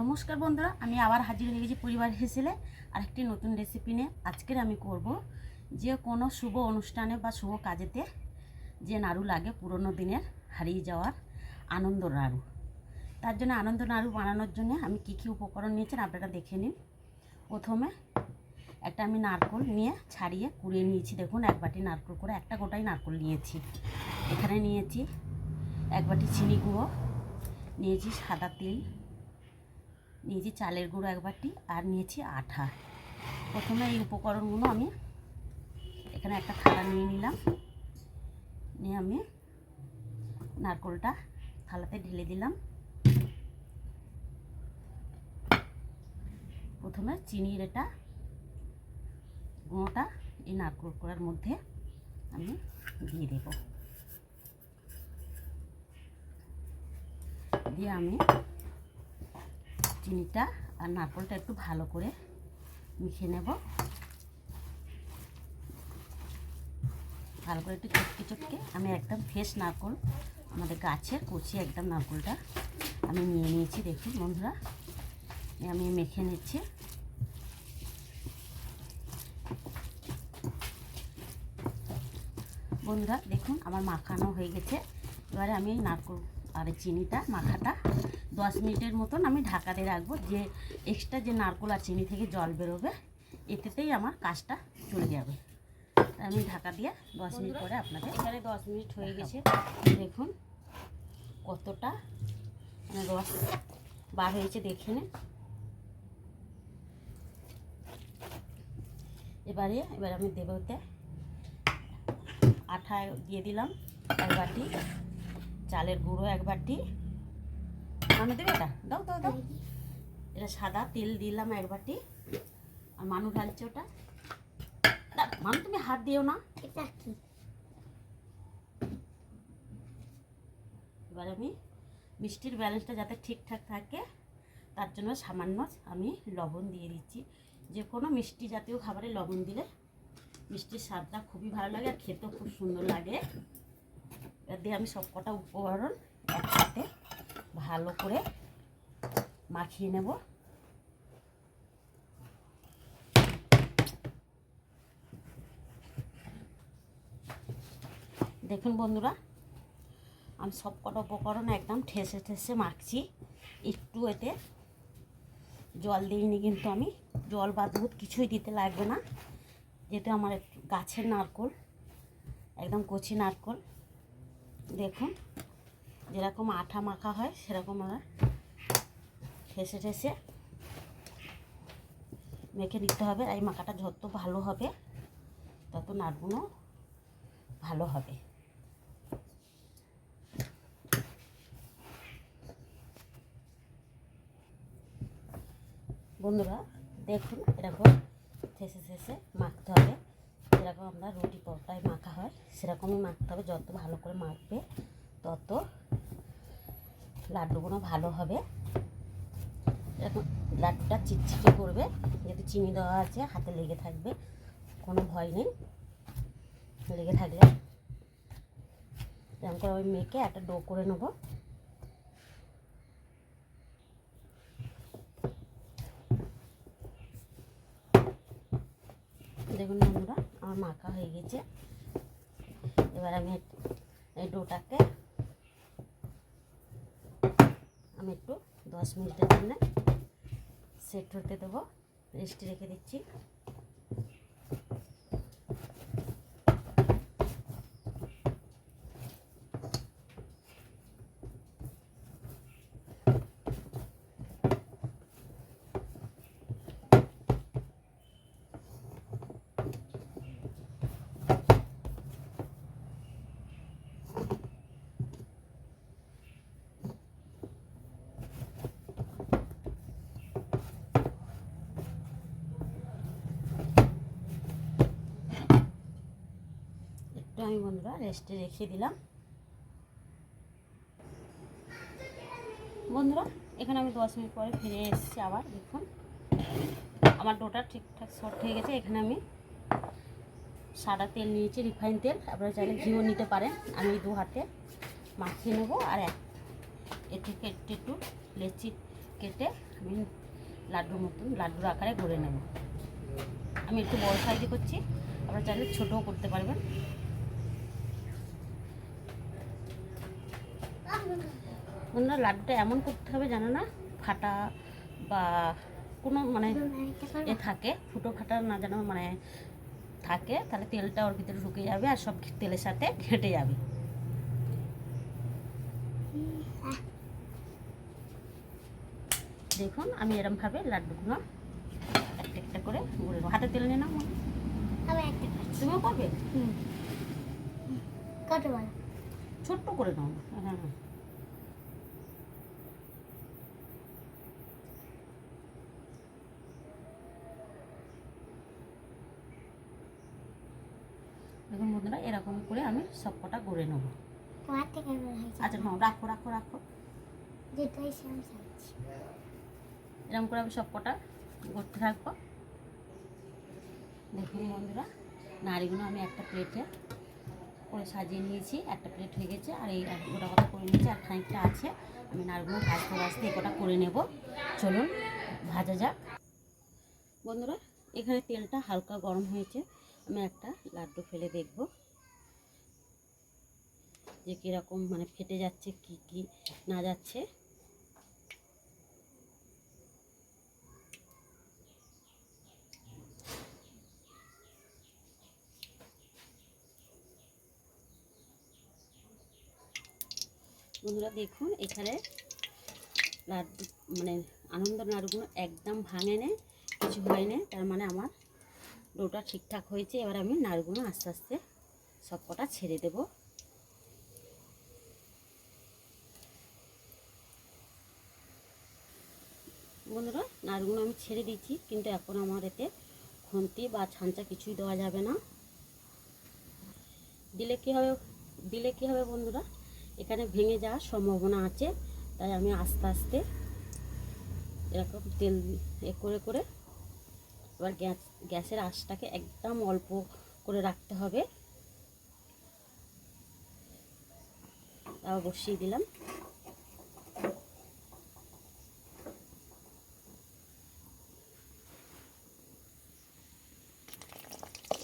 নমস্কার বন্ধুরা, আমি আবার হাজির হয়ে গেছি পরিবার হেসেলে। আরেকটি নতুন রেসিপি নিয়ে আজকের আমি করব যে কোনো শুভ অনুষ্ঠানে বা শুভ কাজেতে যে নাড়ু লাগে পুরনো দিনের হারিয়ে যাওয়ার আনন্দ নাড়ু। তার জন্য আনন্দ নাড়ু বানানোর জন্য আমি কী কী উপকরণ নিয়েছেন আপনারা দেখে নিন। প্রথমে একটা আমি নারকোল নিয়ে ছাড়িয়ে কুড়িয়ে নিয়েছি। দেখুন, এক বাটি নারকোল করে একটা গোটাই নারকোল নিয়েছি। এখানে নিয়েছি এক বাটি চিনি গুঁড়ো, নিয়েছি সাদা তেল নিয়েছি চালের গুঁড়ো এক বাটি আর নিয়েছি আঠা। প্রথমে এই উপকরণগুলো আমি এখানে একটা থালা নিয়ে নিলাম। নিয়ে আমি নারকোলটা থালাতে ঢেলে দিলাম। প্রথমে চিনির এটা গুঁড়োটা এই নারকোল করার মধ্যে আমি দিয়ে দেব। দিয়ে আমি চিনিটা আর নারকলটা একটু ভালো করে মিশিয়ে নেব। ভালো করে একটু চটকে চটকে আমি একদম ফ্রেশ নারকল, আমাদের গাছের কচি একদম নারকলটা আমি নিয়ে নিয়েছি দেখুন বন্ধুরা। আমি মেখে নিচ্ছি। বন্ধুরা দেখুন আমার মাখানো হয়ে গেছে। এবারে আমি নারকল আর চিনিটা, মাখাটা দশ মিনিটের মতন আমি ঢাকাতে রাখব। যে এক্সট্রা যে নারকোল আর চিনি থেকে জল বেরোবে এতেতেই আমার কাজটা চলে যাবে। আমি ঢাকা দিয়ে দশ মিনিট পরে আপনাদের এখানে দশ মিনিট হয়ে গেছে। দেখুন কতটা রস বার হয়েছে দেখে নিন। এবারে এবার আমি দেবতে আঠা দিয়ে দিলাম। এক বাটি চালের গুঁড়ো এক বাটি। মানু দেবে এটা? দাও দাও দাও। এটা সাদা তেল দিলাম এক বাটি। আর মানু ঢালছে ওটা। মানু তুমি হাত দিও না। এটা কি? এবার আমি মিষ্টির ব্যালেন্সটা যাতে ঠিকঠাক থাকে তার জন্য সামান্য আমি লবণ দিয়ে দিচ্ছি। যে কোনো মিষ্টি জাতীয় খাবারে লবণ দিলে মিষ্টির স্বাদটা খুবই ভালো লাগে আর খেতেও খুব সুন্দর লাগে। এবার দিয়ে আমি সব কটা উপকরণ একসাথে ভালো করে মাখিয়ে নেব। দেখুন বন্ধুরা, আমি সব কটা উপকরণ একদম ঠেসে ঠেসে মাখছি। একটু এতে জল দিইনি কিন্তু আমি। জল বা দুধ কিছুই দিতে লাগবে না, যেহেতু আমার গাছের নারকোল, একদম কচি নারকোল। দেখুন। যেরকম আঠা মাখা হয়, সেরকম আমার ঠেসে ঠেসে মেখে নিতে হবে। এই মাখাটা যত ভালো হবে, তত নাড়গুলো ভালো হবে। বন্ধুরা, দেখুন এরকম ঠেসে ঠেসে মাখতে হবে। যেরকম আমরা রুটি পরোটায় মাখা হয়, সেরকমই মাখতে হবে। যত ভালো করে মাখবে, তত লাড্ডুগুলো ভালো হবে। এরকম লাড্ডুটা চিটচিটে করবে, যেহেতু চিনি দেওয়া আছে, হাতে লেগে থাকবে, কোনো ভয় নেই। লেগে থাকলে এরকম করে ওই মেখে একটা ডো করে নেব। দেখুন বন্ধুরা, আমার মাখা হয়ে গেছে। এবার আমি এই ডোটাকে আমি একটু দশ মিনিটের জন্য সেট হতে দেবো। রেস্টে রেখে দিচ্ছি। বন্ধুরা রেস্টে রেখে দিলাম। বন্ধুরা, এখানে আমি দশ মিনিট পরে ফিরে এসেছি আবার, দেখুন। আমার ডোটা ঠিকঠাক শর্ট হয়ে গেছে, এখানে আমি সাদা তেল নিয়েছি, রিফাইন তেল। আপনারা চাইলে ঘিও নিতে পারেন, আমি দু হাতে মাখিয়ে নেব, আর এক এ থেকে একটু লেচি কেটে আমি লাড্ডুর মতন লাড্ডুর আকারে গড়ে নেব। আমি একটু বড় সাইজে করছি, আপনারা চাইলে ছোটও করতে পারবেন। বন্ধুরা লাড্ডুটা এমন করতে হবে জানো না ফাটা বা কোনো মানে এ থাকে ফুটো ফাটা না যেন মানে থাকে তাহলে তেলটা ওর ভিতরে ঢুকে যাবে আর সব তেলের সাথে ঘেঁটে যাবে। দেখুন আমি এরমভাবে লাড্ডুগুলো একটা একটা করে নেব। হাতে তেল নিয়ে নাও তুমিও করবে? ছোট্ট করে নাও হ্যাঁ হ্যাঁ দেখুন বন্ধুরা এরকম করে আমি সব কটা গড়ে নেব। আচ্ছা নাও রাখো রাখো রাখো। এরকম করে আমি সব কটা করতে থাকব। দেখুন বন্ধুরা নাড়িগুলো আমি একটা প্লেটে করে সাজিয়ে নিয়েছি। একটা প্লেট হয়ে গেছে আর এই গোটা কথা করে নিয়েছি আর খানিকটা আছে। আমি নাড়িগুলো ভাজতে ভাজতে এই কটা করে নেব। চলুন ভাজা যাক। বন্ধুরা এখানে তেলটা হালকা গরম হয়েছে। আমি একটা লাড্ডু ফেলে দেখব। যে কীরকম মানে ফেটে যাচ্ছে, কি কি না যাচ্ছে। বন্ধুরা দেখুন, এখানে লাড্ডু মানে আনন্দ নাড়ুগুলো একদম ভাঙে নেই কিছু হয় না তার মানে আমার ডোটা ঠিকঠাক হয়েছে, এবার আমি নাড়ুগুলো আস্তে আস্তে সব কটা ছেড়ে দেব। বন্ধুরা, নাড়ুগুলো আমি ছেড়ে দিচ্ছি কিন্তু এখন আমার এতে খুন্তি বা ছাঁচা কিছুই দেওয়া যাবে না। দিলে কী হবে, দিলে কী হবে বন্ধুরা? এখানে ভেঙে যাওয়ার সম্ভাবনা আছে, তাই আমি আস্তে আস্তে এরকম তেল এ করে করে এবার গ্যাস, গ্যাসের আঁচটাকে একদম অল্প করে রাখতে হবে। তাও বসিয়ে দিলাম।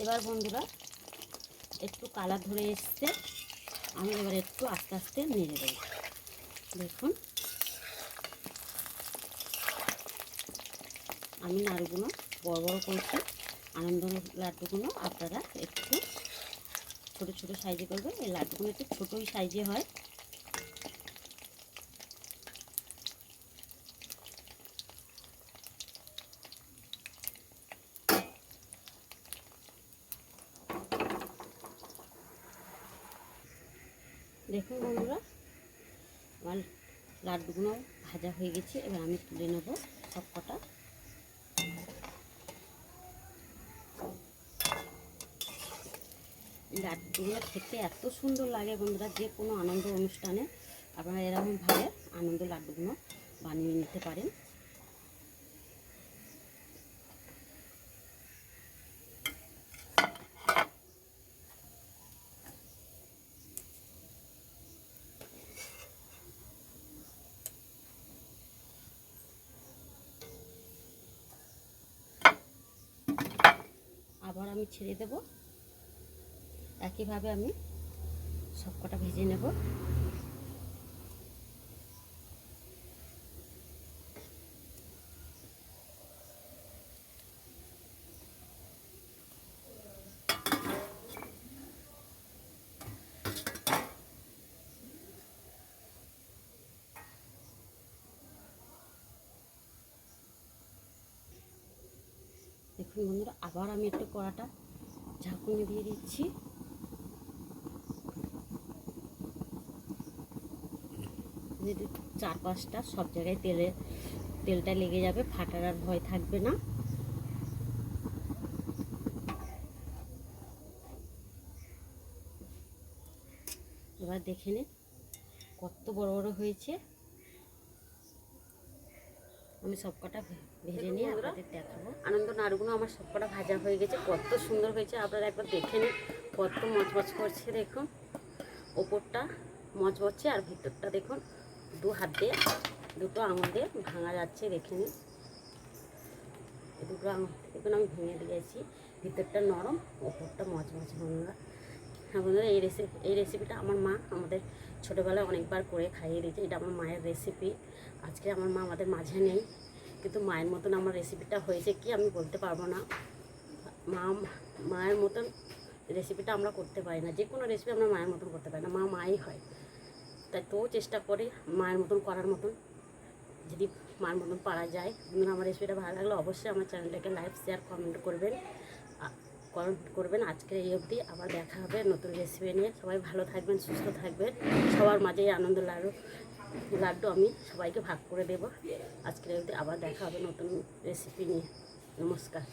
এবার বন্ধুরা, একটু কালার ধরে এসছে, আমি এবার একটু আস্তে আস্তে নেড়ে দেবো। দেখুন। আমি নাড়ুগুলো বড় বড় করেছি। আনন্দ লাড্ডুগুলো আপনারা একটু ছোট ছোট সাইজে করবেন। এই লাড্ডুগুলো একটু ছোটোই সাইজে হয়। দেখুন বন্ধুরা, আমার লাড্ডুগুলো ভাজা হয়ে গেছে। এবার আমি তুলে নেব সব কটা লাড্ডুগুলো খেতে এত সুন্দর লাগে বন্ধুরা, যে কোনো আনন্দ অনুষ্ঠানে আপনারা এরকমভাবে আনন্দ লাড্ডুগুলো বানিয়ে নিতে পারেন। আবার আমি ছেড়ে দেব। একইভাবে আমি সব কটা ভেজে নেব। দেখুন বন্ধুরা, আবার আমি একটু কড়াটা ঝাঁকুনি দিয়ে দিচ্ছি। যদি চার পাঁচটা সব জায়গায় তেলে তেলটা লেগে যাবে ফাটার আর ভয় থাকবে না। এবার দেখে নিন কত বড় বড় হয়েছে। আমি সব কটা ভে- ভেজে নিয়ে আপনাদের দেখাবো। আনন্দ নাড়ুগুলো আমার সব কটা ভাজা হয়ে গেছে কত সুন্দর হয়েছে আপনারা একবার দেখে নিন। কত মচমচ করছে দেখুন ওপরটা মচমচছে আর ভিতরটা দেখুন দু হাত, দুটো দিয়ে ভাঙা যাচ্ছে, দেখে নিন। দুটো আঙুল দেখুন, আমি ভেঙে দিয়েছি। ভিতরটা নরম, ওপরটা মচমচ বন্ধুরা হ্যাঁ বন্ধুরা, এই রেসিপি এই রেসিপিটা আমার মা আমাদের ছোটোবেলায় অনেকবার করে খাইয়ে দিয়েছে। এটা আমার মায়ের রেসিপি আজকে আমার মা আমাদের মাঝে নেই। কিন্তু মায়ের মতন আমার রেসিপিটা হয়েছে কি আমি বলতে পারব না। মা, মায়ের মতন রেসিপিটা আমরা করতে পারি না। যে কোনো রেসিপি আমরা মায়ের মতন করতে পারি না। মা, মাই হয়। তাই তো চেষ্টা করে মায়ের মতন করার মতন। যদি মায়ের মতন পারা যায়, বন্ধুরা, আমার রেসিপিটা ভালো লাগলে অবশ্যই আমার চ্যানেলটাকে লাইক শেয়ার কমেন্ট করবেন। কমেন্ট করবেন। আজকের এই অবধি আবার দেখা হবে নতুন রেসিপি নিয়ে। সবাই ভালো থাকবেন, সুস্থ থাকবেন। সবার মাঝে এই আনন্দ লাড়ু, লাড্ডু আমি সবাইকে ভাগ করে দেবো। আজকের অবধি আবার দেখা হবে নতুন রেসিপি নিয়ে। নমস্কার।